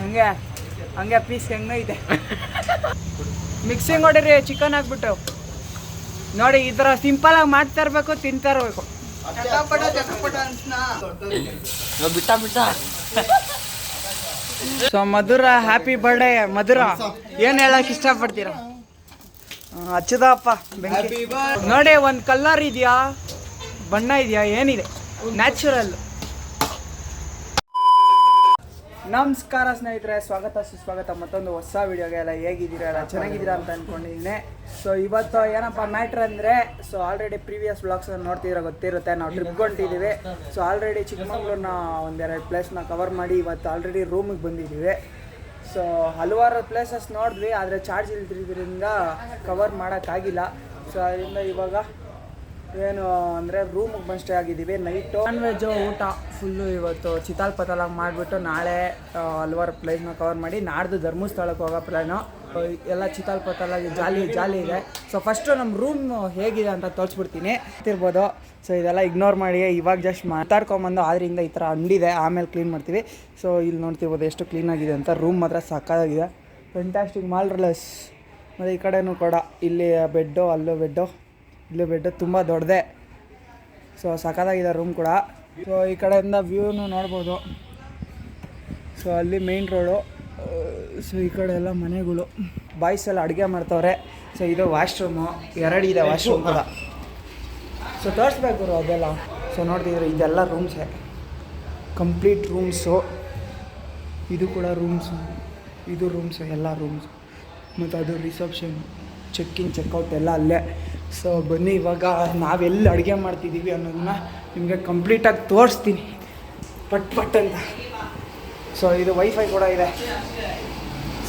ಹಂಗೆ ಹಂಗೆ ಪೀಸ್ ಇದೆ. ಮಿಕ್ಸಿಂಗ್ ಹೊಡಿರಿ ಚಿಕನ್ ಹಾಕ್ಬಿಟ್ಟು ನೋಡಿ ಈ ಥರ ಸಿಂಪಲ್ ಆಗಿ ಮಾಡ್ತಾ ಇರಬೇಕು ತಿಂತಾ ಇರ್ಬೇಕು. ಬಿಟ್ಟ ಬಿಟ್ಟ. So Madhura happy birthday Madhura. ಏನು ಹೇಳಕ್ ಇಷ್ಟಪಡ್ತೀರಾ? ಹಚ್ಚದಪ್ಪ ನೋಡಿ ಒಂದು ಕಲರ್ ಇದೆಯಾ? ಬಣ್ಣ ಇದೆಯಾ? ಏನಿದೆ? ನ್ಯಾಚುರಲ್ ನಮಸ್ಕಾರ ಸ್ನೇಹಿತರೆ, ಸ್ವಾಗತ ಸುಸ್ವಾಗತ. ಮತ್ತೊಂದು ಹೊಸ ವಿಡಿಯೋಗೆ ಎಲ್ಲ ಹೇಗಿದ್ದೀರಾ? ಎಲ್ಲ ಚೆನ್ನಾಗಿದ್ದೀರಾ ಅಂತ ಅಂದ್ಕೊಂಡಿದ್ದೀನಿ ಸೊ ಇವತ್ತು ಏನಪ್ಪ ಮ್ಯಾಟ್ರ್ ಅಂದರೆ ಸೊ ಆಲ್ರೆಡಿ ಪ್ರೀವಿಯಸ್ ಬ್ಲಾಗ್ಸ್ ನೋಡ್ತಿದ್ರೆ ಗೊತ್ತಿರುತ್ತೆ. ನಾವು ಟ್ರಿಪ್ ಹೊಂಟಿದ್ದೀವಿ. ಸೊ ಆಲ್ರೆಡಿ ಚಿಕ್ಕಮಗಳೂರಿನ ಒಂದೆರಡು ಪ್ಲೇಸ್ನ ಕವರ್ ಮಾಡಿ ಇವತ್ತು ಆಲ್ರೆಡಿ ರೂಮಿಗೆ ಬಂದಿದ್ದೀವಿ. ಸೊ ಹಲವಾರು ಪ್ಲೇಸಸ್ ನೋಡಿದ್ವಿ, ಆದರೆ ಚಾರ್ಜ್ ಇಲ್ದಿರೋದ್ರಿಂದ ಕವರ್ ಮಾಡೋಕ್ಕಾಗಿಲ್ಲ. ಸೊ ಅದರಿಂದ ಇವಾಗ ಏನು ಅಂದರೆ ರೂಮಿಗೆ ಬಂದು ಸ್ಟೇ ಆಗಿದ್ದೀವಿ ನೈಟು ನಾನ್ ವೆಜ್ಜು ಊಟ ಫುಲ್ಲು ಇವತ್ತು ಚಿತಾಲ್ ಪತಾಲಾಗಿ ಮಾಡಿಬಿಟ್ಟು ನಾಳೆ ಹಲ್ವಾರು ಪ್ಲೇಸ್ನ ಕವರ್ ಮಾಡಿ ನಾಡ್ದು ಧರ್ಮಸ್ಥಳಕ್ಕೆ ಹೋಗೋ ಪ್ಲ್ಯಾನು ಎಲ್ಲ ಚಿತಾಲ್ ಪತಾಲಾಗಿ ಜಾಲಿ ಜಾಲಿ ಇದೆ. ಸೊ ಫಸ್ಟು ನಮ್ಮ ರೂಮ್ ಹೇಗಿದೆ ಅಂತ ತೋರಿಸ್ಬಿಡ್ತೀನಿ. ತಿರ್ಬೋದು ಸೊ ಇದೆಲ್ಲ ಇಗ್ನೋರ್ ಮಾಡಿ, ಇವಾಗ ಜಸ್ಟ್ ಮಾತಾಡ್ಕೊಂಬಂದು, ಆದ್ರಿಂದ ಈ ಥರ ಅಂಡಿದೆ ಆಮೇಲೆ ಕ್ಲೀನ್ ಮಾಡ್ತೀವಿ. ಸೊ ಇಲ್ಲಿ ನೋಡ್ತಿರ್ಬೋದು ಎಷ್ಟು ಕ್ಲೀನಾಗಿದೆ ಅಂತ. ರೂಮ್ ಮಾತ್ರ ಸಕ್ಕತ್ತಾಗಿದೆ ಫೆಂಟಾಸ್ಟಿಕ್ ಮಾಲ್ರಲೆಸ್ ಮತ್ತು ಈ ಕಡೆನೂ ಕೂಡ, ಇಲ್ಲಿ ಬೆಡ್ಡು ಅಲ್ಲೂ ಬೆಡ್ಡು ಇಲ್ಲಿ ಬೆಡ್ ತುಂಬ ದೊಡ್ಡದೆ. ಸೊ ಸಖತ್ತಾಗಿದೆ ರೂಮ್ ಕೂಡ. ಸೊ ಈ ಕಡೆಯಿಂದ ವ್ಯೂನು ನೋಡ್ಬೋದು. ಸೊ ಅಲ್ಲಿ ಮೇನ್ ರೋಡು ಸೊ ಈ ಕಡೆ ಎಲ್ಲ ಮನೆಗಳು. ಬಾಯ್ಸ್ ಎಲ್ಲ ಅಡುಗೆ ಮಾಡ್ತವ್ರೆ. ಸೊ ಇದು ವಾಶ್ರೂಮು ಎರಡಿದೆ ವಾಶ್ರೂಮ್ ಕೂಡ. ಸೊ ತೋರಿಸ್ಬೇಕು ಅದೆಲ್ಲ. ಸೊ ನೋಡ್ತಿದ್ರು ಇದೆಲ್ಲ ರೂಮ್ಸೇ ಕಂಪ್ಲೀಟ್ ರೂಮ್ಸು ಇದು ಕೂಡ ರೂಮ್ಸು ಇದು ರೂಮ್ಸು ಎಲ್ಲ ರೂಮ್ಸು ಮತ್ತು ಅದು ರಿಸೆಪ್ಷನ್ ಚೆಕ್ ಇನ್ ಚೆಕ್ಔಟ್ ಎಲ್ಲ ಅಲ್ಲೇ. ಸೊ ಬನ್ನಿ ಇವಾಗ ನಾವೆಲ್ಲಿ ಅಡುಗೆ ಮಾಡ್ತಿದ್ದೀವಿ ಅನ್ನೋದನ್ನ ನಿಮಗೆ ಕಂಪ್ಲೀಟಾಗಿ ತೋರಿಸ್ತೀನಿ. ಪಟ್ ಪಟ್ ಅಂತ. ಸೊ ಇದು ವೈಫೈ ಕೂಡ ಇದೆ.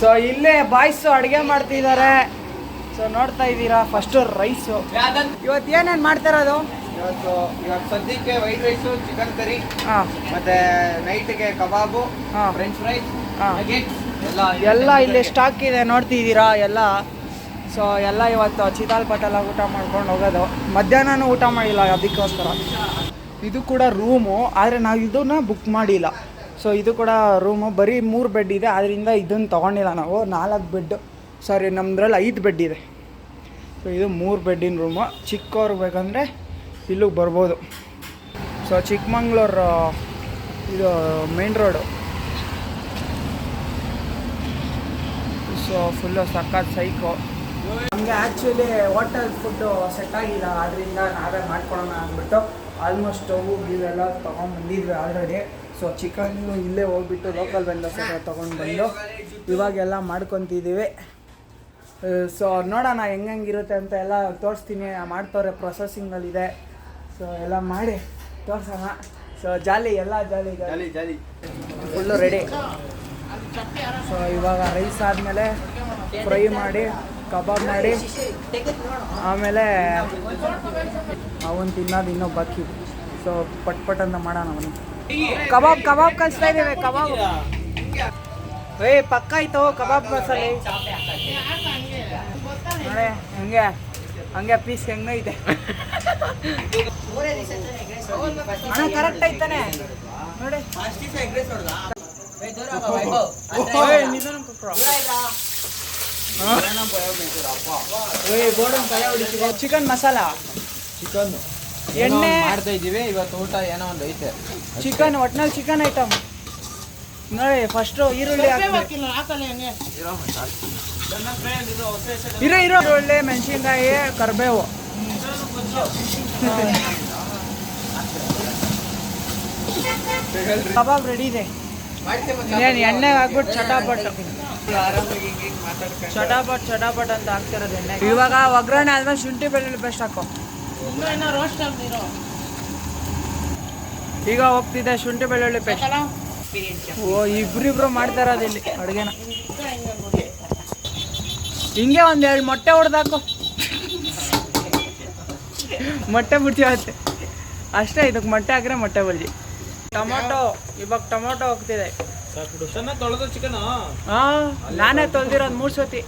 ಸೊ ಇಲ್ಲೇ ಬಾಯ್ಸು ಅಡುಗೆ ಮಾಡ್ತಿದ್ದಾರೆ. ಸೊ ನೋಡ್ತಾ ಇದ್ದೀರಾ ಫಸ್ಟು ರೈಸು ಇವತ್ತು ಏನೇನು ಮಾಡ್ತಿರೋದು ಇವತ್ತು ಇವಾಗ ಸದ್ಯಕ್ಕೆ ವೈಟ್ ರೈಸು ಚಿಕನ್ ಕರಿ ಹಾಂ. ಮತ್ತೆ ನೈಟ್ಗೆ ಕಬಾಬು ಹಾ. ಫ್ರೆಂಚ್ ಫ್ರೈಸ್ ಎಲ್ಲ ಇಲ್ಲಿ ಸ್ಟಾಕ್ ಇದೆ ನೋಡ್ತಿದ್ದೀರಾ ಎಲ್ಲ. ಸೊ ಎಲ್ಲ ಇವತ್ತು ಚಿತಾಲ್ ಪಟಲ ಊಟ ಮಾಡ್ಕೊಂಡು ಹೋಗೋದು. ಮಧ್ಯಾಹ್ನನೂ ಊಟ ಮಾಡಿಲ್ಲ ಅದಕ್ಕೋಸ್ಕರ. ಇದು ಕೂಡ ರೂಮು, ಆದರೆ ನಾವು ಇದನ್ನ ಬುಕ್ ಮಾಡಿಲ್ಲ. ಸೊ ಇದು ಕೂಡ ರೂಮು. ಬರೀ ಮೂರು ಬೆಡ್ ಇದೆ ಆದ್ದರಿಂದ ಇದನ್ನು ತೊಗೊಂಡಿಲ್ಲ ನಾವು. ನಾಲ್ಕು ಬೆಡ್ ಸಾರಿ ನಮ್ಮದ್ರಲ್ಲಿ ಐದು ಬೆಡ್ ಇದೆ. ಸೊ ಇದು ಮೂರು ಬೆಡ್ಡಿನ ರೂಮು. ಚಿಕ್ಕವ್ರು ಬೇಕಂದರೆ ಇಲ್ಲಿಗೆ ಬರ್ಬೋದು. ಸೊ ಚಿಕ್ಕಮಂಗ್ಳೂರು ಇದು ಮೇನ್ ರೋಡು ಸೊ ಫುಲ್ಲು ಸಕ್ಕತ್ ಸೈಕೋ ನಮಗೆ ಆ್ಯಕ್ಚುಲಿ ಹೋಟೆಲ್ ಫುಡ್ಡು ಸೆಟ್ ಆಗಿಲ್ಲ ಅದರಿಂದ ನಾವೇ ಮಾಡ್ಕೊಳ್ಳೋಣ ಅಂದ್ಬಿಟ್ಟು ಆಲ್ಮೋಸ್ಟ್ ಸ್ಟವ್ ಇವೆಲ್ಲ ತೊಗೊಂಡ್ಬಂದಿದ್ವಿ ಆಲ್ರೆಡಿ ಸೊ ಚಿಕನ್ ಇಲ್ಲೇ ಹೋಗ್ಬಿಟ್ಟು ಲೋಕಲ್ ವೆಂಡರ್ಸ್ ಹತ್ರ ತೊಗೊಂಡು ಬಂದು ಇವಾಗೆಲ್ಲ ಮಾಡ್ಕೊತಿದ್ದೀವಿ ಸೊ ನೋಡೋಣ ಹೆಂಗಿರುತ್ತೆ ಅಂತ ಎಲ್ಲ ತೋರಿಸ್ತೀನಿ. ಮಾಡ್ತವ್ರೆ ಪ್ರೊಸೆಸಿಂಗಲ್ಲಿದೆ ಸೊ ಎಲ್ಲ ಮಾಡಿ ತೋರಿಸೋಣ. ಸೊ ಜಾಲಿ ಎಲ್ಲ jolly jolly jolly. Full ready so ಇವಾಗ ರೈಸ್ ಆದಮೇಲೆ ಫ್ರೈ ಮಾಡಿ ಕಬಾಬ್ ಮಾಡಿ. ಆಮೇಲೆ ಅವನ್ ತಿನ್ನೋದು ಇನ್ನೊಬ್ಬ ಬಾಕಿ ಸೊ ಪಟ್ ಪಟ್ ಅಂತ ಮಾಡೋಣ ಅವನು. ಕಬಾಬ್ ಕಬಾಬ್ ಕಲಿಸ್ತಾ ಇದ್ದೇವೆ ಕಬಾಬ್. ಏ ಪಕ್ಕ ಆಯ್ತು ಕಬಾಬ್ ಮಸಾಲೆ. ನೋಡಿ ಹಂಗೆ ಹಂಗೆ ಪೀಸ್ ಐತೆ ಅಣ್ಣ ಕರೆಕ್ಟ್ ಆಯ್ತಾನೆ ನೋಡಿ. ಏಯ್, ನಿಧಾನ ಚಿಕನ್ ಮಸಾಲ ಚಿಕನ್ ಎಣ್ಣೆ. ಮಾಡ್ತಾ ಇದೀವಿ ಇವತ್ತು ಊಟ ಏನೋ ಒಂದು ಐತೆ. ಚಿಕನ್ ಒಟ್ನಲ್ಲಿ ಚಿಕನ್ ಐಟಮ್ ನೋಡಿ ಫಸ್ಟು ಈರುಳ್ಳಿ ಹಾಕ್ಬೇಕು. ಇರೋ ಇರೋ ಒಳ್ಳೆ ಮೆಣಸಿನ್ಕಾಯಿ ಕರಿಬೇವು. ಕಬಾಬ್ ರೆಡಿ ಇದೆ. ಇನ್ನೇನು ಎಣ್ಣೆ ಹಾಕ್ಬಿಟ್ಟು ಚಟಾಪಟ್. ಚಟಾಪಟ್ ಚಟಾಪಟ್ ಅಂತ ಹಾಕ್ತಿರೋದು ಎಣ್ಣೆ ಇವಾಗ ಒಗ್ಗರಣೆ ಆದ್ಮೇಲೆ ಶುಂಠಿ ಬೆಳ್ಳುಳ್ಳಿ ಪೇಸ್ಟ್ ಹಾಕೋ. ಈಗ ಹೋಗ್ತಿದೆ ಶುಂಠಿ ಬೆಳ್ಳುಳ್ಳಿ ಪೇಸ್ಟ್. ಓ ಇಬ್ರಿಬ್ರು ಮಾಡ್ತಾ ಇರೋದು ಇಲ್ಲಿ ಅಡುಗೆನ. ಹಿಂಗೆ ಒಂದ್ ಎರಡು ಮೊಟ್ಟೆ ಹೊಡೆದಾಕು ಮೊಟ್ಟೆ ಬಿಡ್ತೀವತ್ತೆ ಅಷ್ಟೇ ಇದಕ್ಕೆ ಮೊಟ್ಟೆ ಹಾಕಿದ್ರೆ ಮೊಟ್ಟೆ ಬಲ್ಜಿ ಟೊಮೊಟೊ ಇವಾಗ ಟೊಮೊಟೊ ಹೋಗ್ತಿದೆ. ಹಾ ನಾನೇ ತೊಳ್ದಿರೋದು ಮೂರು ಸತಿ.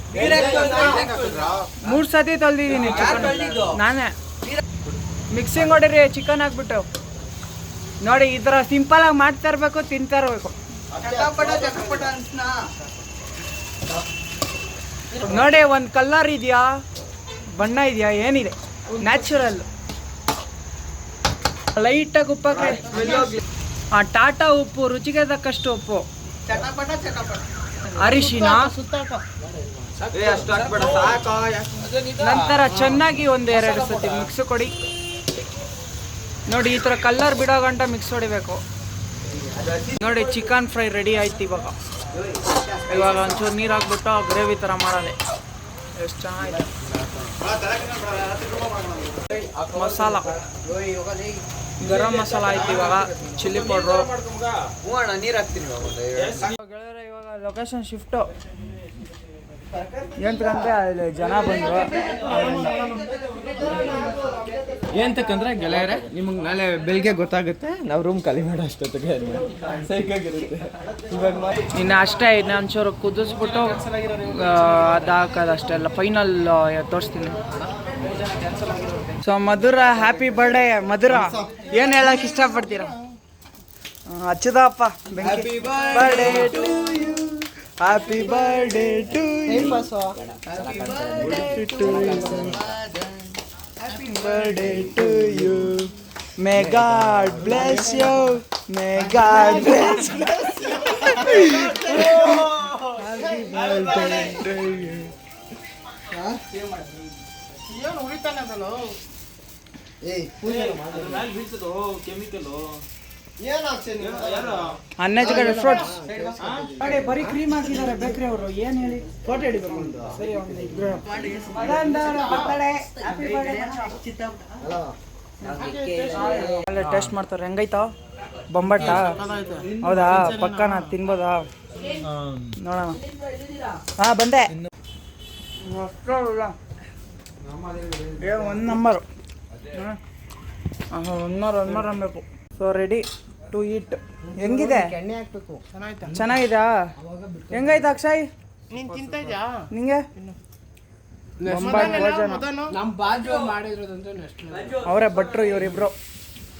ಮೂರು ಸತಿ ತೊಳ್ದಿದ್ದೀನಿ ಚಿಕನ್ ನಾನೇ. ಮಿಕ್ಸಿಂಗ್ ಹೊಡಿರಿ ಚಿಕನ್ ಹಾಕ್ಬಿಟ್ಟು ನೋಡಿ ಈ ಥರ ಸಿಂಪಲ್ ಆಗಿ ಮಾಡ್ತಾ ಇರಬೇಕು ತಿಂತಾ ಇರಬೇಕು. ನೋಡಿ ಒಂದು ಕಲರ್ ಇದೆಯಾ? ಬಣ್ಣ ಇದೆಯಾ? ಏನಿದೆ? ನ್ಯಾಚುರಲ್ ಲೈಟಾಗಿ ಆಗಿ ಹಾಕ್ರಿ ಆ ಟಾಟಾ ಉಪ್ಪು ರುಚಿಗೆ ತಕ್ಕಷ್ಟು ಉಪ್ಪು. ಅರಿಶಿನ. ನಂತರ ಚೆನ್ನಾಗಿ ಒಂದೆರಡು ಎರಡು ಸತಿ ಮಿಕ್ಸ್ ಕೊಡಿ. ನೋಡಿ ಈ ಥರ ಕಲ್ಲರ್ ಬಿಡೋ ಗಂಟ ಮಿಕ್ಸ್ ಹೊಡಿಬೇಕು. ನೋಡಿ ಚಿಕನ್ ಫ್ರೈ ರೆಡಿ ಆಯ್ತು ಇವಾಗ. ಇವಾಗ ಒಂಚೂರು ನೀರು ಹಾಕ್ಬಿಟ್ಟು ಗ್ರೇವಿ ಥರ ಮಾಡೋದೆ. ಎಷ್ಟು ಚೆನ್ನಾಗಿದೆ. ಮಸಾಲ. ಗರಂ ಮಸಾಲ ಆಯ್ತು ಇವಾಗ. Chilli powder. ಹೂವಣ್ಣ ನೀರು ಹಾಕ್ತೀನಿ ಗೆಳೆಯರೆ ಇವಾಗ ಲೊಕೇಶನ್ ಶಿಫ್ಟು ಎಂತಕ್ಕಂದ್ರೆ ಅಲ್ಲಿ ಜನ ಬಂದರು. ಏಂತಕ್ಕಂದ್ರೆ ಗೆಳೆಯರೆ ನಿಮಗೆ ನಾಳೆ ಬೆಳಿಗ್ಗೆ ಗೊತ್ತಾಗುತ್ತೆ ನಾವು ರೂಮ್ ಖಾಲಿ ಮಾಡೋ ಅಷ್ಟೊತ್ತಿಗೆ ಸೈಕಾಗಿರುತ್ತೆ. ಇವಾಗ ಇನ್ನು ಅಷ್ಟೇ ಇನ್ನು ಒಂಚೂರು ಕುದಿಸ್ಬಿಟ್ಟು ಅದು ಹಾಕೋದು ಫೈನಲ್ ತೋರಿಸ್ತೀನಿ. So Madhura happy birthday Madhura. ಏನು ಹೇಳಕ್ ಇಷ್ಟಪಡ್ತೀರಾ? ಹಚ್ಚದಪ್ಪ ಬೆಂಕಿ. Birthday to you happy birthday to you birthday to you may God bless you may God bless uneducated fruits ನೋಡಿ ಬರೀ ಕ್ರೀಮ್ ಹಾಕಿದ್ದಾರೆ ಬೇಕ್ರಿ ಅವರು. ಏನು ಹೇಳಿ? ಫೋಟೋ ಹಿಡಿಬೇಕು ಸರಿ ಒಂದು ಇಬ್ರು. ಅಲ್ಲೇ ಟೇಸ್ಟ್ ಮಾಡ್ತಾರೆ. ಹೆಂಗೈತಾ? ಬೊಂಬಟ್ಟ? ಹೌದಾ? ಪಕ್ಕನ ತಿನ್ಬೋದಾ? ನೋಡೋಣ. ಹಾ ಬಂದೆ. ಏ ಒಂದು ನಂಬರು ಒನ್ ಮಾರ್ ಒನ್ ಮಾರ್ ಅನ್ಬೇಕು. ಸೊ ರೆಡಿ ಟು ಈಟ್ ಹೆಂಗಿದೆ? ಎಣ್ಣೆ ಹಾಕ್ಬೇಕು ಚೆನ್ನಾಗಿದಾ ಹೆಂಗೈತೆ ಅಕ್ಷಯ್? ನೀನ್ ತಿಂತಾ ಇದ್ಯಾ? ನಿಂಗೆ? ಅವರೇ ಭಟ್ರು ಇವರಿಬ್ರು.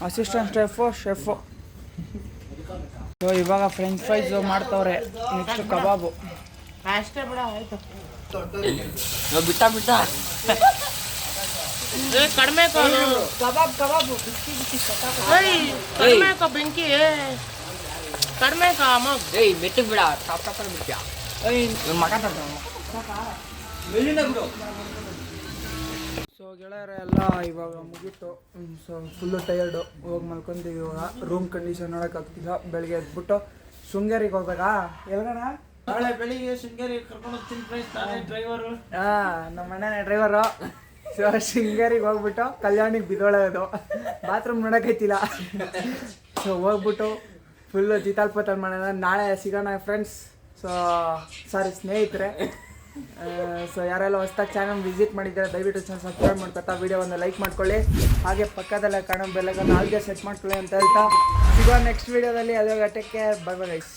ಅಸಿಸ್ಟೆಂಟ್ ಶೆಫು ಶೆಫು ಸೊ ಇವಾಗ ಫ್ರೆಂಚ್ ಫ್ರೈಸ್ ಮಾಡ್ತವ್ರೆ. ನೆಕ್ಸ್ಟ್ ಕಬಾಬು ಅಷ್ಟೇ ಬಿಡ ಆಯ್ತು. ಬಿಟ್ಟ ಬಿಟ್ಟ. ಕಡಿಮೆ ಕಬಾಬ್ ಕಬಾಬು ಕಡಿಮೆ ಬೆಂಕಿ ಕಡಿಮೆ ಏಯ್ ಮೆಟ್ಟು ಬಿಡ ಟಾಪ್ ಟಾಪ್ ಬಿಟ್ಟ ಮಗ ಸೊ ಗೆಳೆಯರ ಎಲ್ಲ ಇವಾಗ ಮುಗೀತು. ಸೊ ಫುಲ್ಲು ಟಯರ್ಡು ಹೋಗಿ ಮಲ್ಕೊಂತೀವಿ ಇವಾಗ. ರೂಮ್ ಕಂಡೀಷನ್ ನೋಡೋಕ್ಕಾಗ್ತಿಲ್ಲ ಬೆಳಗ್ಗೆ ಎದ್ಬಿಟ್ಟು ಶೃಂಗೇರಿಗೆ ಹೋಗ್ಬೇಕಾ? ಎಲ್ಗಣ? ನಾಳೆ ಬೆಳಿಗ್ಗೆ ಶೃಂಗೇರಿ ಕರ್ಕೊಂಡು ಹೋಗ್ತೀನಿ ಫ್ರೆಂಡ್ಸ್ ನಾನೇ ಡ್ರೈವರು ಹಾಂ ನಮ್ಮ ಅಣ್ಣನೇ ಡ್ರೈವರು ಸೊ ಶೃಂಗೇರಿಗೆ ಹೋಗ್ಬಿಟ್ಟು ಕಲ್ಯಾಣಿಗೆ ಬಿದ್ದೋಳೋದು ಬಾತ್ರೂಮ್ ನೋಡೋಕೈತಿಲ್ಲ ಸೊ ಹೋಗ್ಬಿಟ್ಟು ಫುಲ್ಲು ಜಿತಾಲ್ಪತಲ್ ಮಾಡೋಣ ನಾಳೆ ಸಿಗೋಣ ಫ್ರೆಂಡ್ಸ್ ಸೊ ಸಾರಿ ಸ್ನೇಹಿತರೆ. ಸೊ ಯಾರೆಲ್ಲ ಹೊಸ್ದಾಗಿ ಚಾನಲ್ ವಿಸಿಟ್ ಮಾಡಿದ್ದಾರೆ ದಯವಿಟ್ಟು ಚಾನಲ್ ಸಬ್ಸ್ಕ್ರೈಬ್ ಮಾಡ್ಕೊತಾ ವಿಡಿಯೋ ಒಂದು ಲೈಕ್ ಮಾಡ್ಕೊಳ್ಳಿ. ಹಾಗೆ ಪಕ್ಕದಲ್ಲೇ ಕಾಣೋ ಬೆಲ್ಲಗ ನಾಲ್ಕೇ ಸೆಟ್ ಮಾಡ್ಕೊಳ್ಳಿ ಅಂತ ಹೇಳ್ತಾ ಸಿಗೋ ನೆಕ್ಸ್ಟ್ ವಿಡಿಯೋದಲ್ಲಿ ಅದೇ ಘಟಕ್ಕೆ ಬೈ ಬೈ ಗೈಸ್